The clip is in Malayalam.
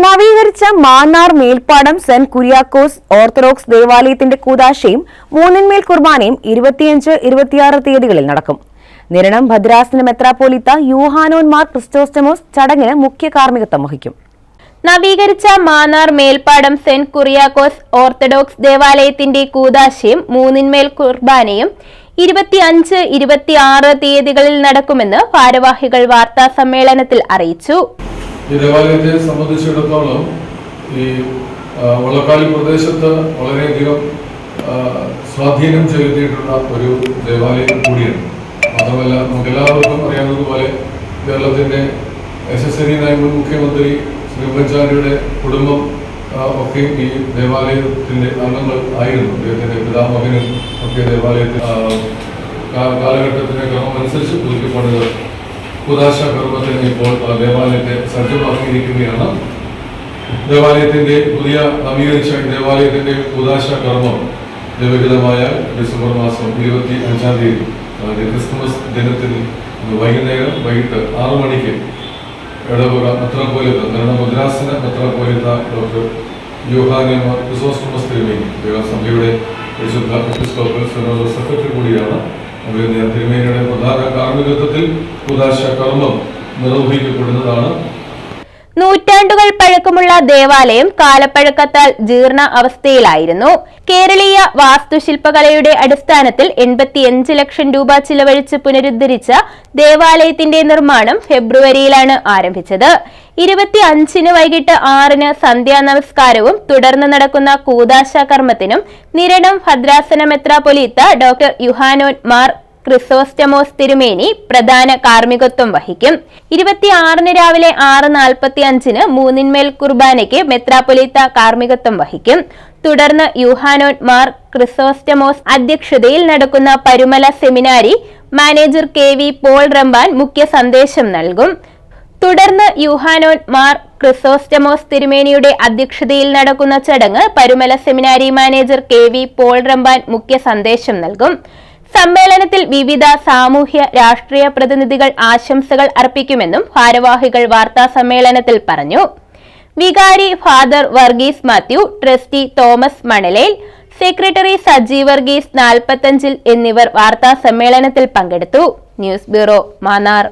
നവീകരിച്ച മാന്നാർ മേൽപ്പാടം സെന്റ് കുര്യാക്കോസ് ഓർത്തഡോക്സ് ദേവാലയത്തിന്റെ കൂതാശയും മൂന്നിന്മേൽ കുർബാനയും ഇരുപത്തിയഞ്ച് ഇരുപത്തിയാറ് തീയതികളിൽ നടക്കും. നിരണം ഭദ്രാസന മെത്രാപ്പോലിത്ത യൂഹാനോന്മാർ ക്രിസ്റ്റോസ്റ്റമോസ് ചടങ്ങിന് മുഖ്യ കാർമ്മികത്വം വഹിക്കും. നവീകരിച്ച മാന്നാർ മേൽപ്പാടം സെന്റ് കുറിയാക്കോസ് ഓർത്തഡോക്സ് ദേവാലയത്തിന്റെ കൂതാശയും മൂന്നിന്മേൽ കുർബാനയും ഇരുപത്തിയഞ്ച് ഇരുപത്തിയാറ് തീയതികളിൽ നടക്കുമെന്ന് ഭാരവാഹികൾ വാർത്താ സമ്മേളനത്തിൽ അറിയിച്ചു. ഈ ദേവാലയത്തെ സംബന്ധിച്ചിടത്തോളം ഈ ആ, വള്ളക്കാലി പ്രദേശത്ത് വളരെയധികം സ്വാധീനം ചെലുത്തിയിട്ടുള്ള ഒരു ദേവാലയം കൂടിയാണ്. മാത്രമല്ല നമുക്ക് എല്ലാവർക്കും അറിയാവുന്നതുപോലെ കേരളത്തിന്റെ എനി മുൻ മുഖ്യമന്ത്രി ശ്രീ ഉമ്മൻചാണ്ടിയുടെ കുടുംബം ഒക്കെ ഈ ദേവാലയത്തിന്റെ അംഗങ്ങൾ ആയിരുന്നു. അദ്ദേഹത്തിന്റെ പിതാമകനും ഒക്കെ ദേവാലയത്തിൽ കാലഘട്ടത്തിന്റെ ക്രമമനുസരിച്ച് പുതുക്കിപ്പണിത് കുദാശ കർമ്മത്തിന് ഇപ്പോൾ ദേവാലയത്തെ സജ്ജമാക്കിയിരിക്കുകയാണ്. ദേവാലയത്തിന്റെ പുതിയ നവീകരിച്ച ദേവാലയത്തിന്റെ ഉദാശ കർമ്മം ദൈവഹിതമായ ഡിസംബർ മാസം ഇരുപത്തി അഞ്ചാം തീയതി ക്രിസ്തുമസ് ദിനത്തിൽ വൈകുന്നേരം വൈകിട്ട് ആറു മണിക്ക് ഇടവക മെത്രാപ്പോലിത്ത നിർണ മുദ്രാസന മെത്രാപ്പോലിത്ത ഡോക്ടർ യോഹാനിയമ്മ എപ്പിസ്കോപ്പൽ സെക്രട്ടറി കൂടിയാണ്. അഭിനന്ദ തിരുമേനിയുടെ കാർമ്മികത്വത്തിൽ കുദാശ കർമ്മം നിർവഹിക്കപ്പെടുന്നതാണ്. നൂറ്റാണ്ടുകൾ പഴക്കമുള്ള ദേവാലയം കാലപ്പഴക്കത്താൽ ജീർണ അവസ്ഥയിലായിരുന്നു. കേരളീയ വാസ്തുശില്പകലയുടെ അടിസ്ഥാനത്തിൽ എൺപത്തിയഞ്ച് ലക്ഷം രൂപ ചിലവഴിച്ച് പുനരുദ്ധരിച്ച ദേവാലയത്തിന്റെ നിർമ്മാണം ഫെബ്രുവരിയിലാണ് ആരംഭിച്ചത്. ഇരുപത്തി അഞ്ചിന് വൈകിട്ട് ആറിന് സന്ധ്യാ നമസ്കാരവും തുടർന്ന് നടക്കുന്ന കൂതാശ കർമ്മത്തിനും നിരണം ഭദ്രാസന മെത്രാപൊലീത്ത ഡോക്ടർ യുഹാനോൻ മാർ ക്രിസോസ്റ്റമോസ് തിരുമേനി പ്രധാന കാർമ്മികത്വം വഹിക്കും. ഇരുപത്തിയാറിന് രാവിലെ ആറ് നാൽപ്പത്തി അഞ്ചിന് മൂന്നിന്മേൽ കുർബാനയ്ക്ക് മെത്രാപൊലീത്ത കാർമ്മികത്വം വഹിക്കും. തുടർന്ന് യുഹാനോൻ മാർ ക്രിസോസ്റ്റമോസ് അധ്യക്ഷതയിൽ നടക്കുന്ന Parumala seminary manager K V Paul Ramban മുഖ്യ സന്ദേശം നൽകും. തുടർന്ന് യുഹാനോൻ മാർ ക്രിസോസ്റ്റമോസ് തിരുമേനിയുടെ അധ്യക്ഷതയിൽ നടക്കുന്ന ചടങ്ങ് Parumala seminary manager K V Paul Ramban മുഖ്യ സന്ദേശം നൽകും. സമ്മേളനത്തിൽ വിവിധ സാമൂഹ്യ രാഷ്ട്രീയ പ്രതിനിധികൾ ആശംസകൾ അർപ്പിക്കുമെന്നും ഭാരവാഹികൾ വാർത്താ സമ്മേളനത്തിൽ പറഞ്ഞു. വികാരി father Varghese Mathew trustee Thomas Manalel secretary Saji Varghese നാൽപ്പത്തഞ്ചിൽ എന്നിവർ വാർത്താ സമ്മേളനത്തിൽ പങ്കെടുത്തു. News bureau Mannar.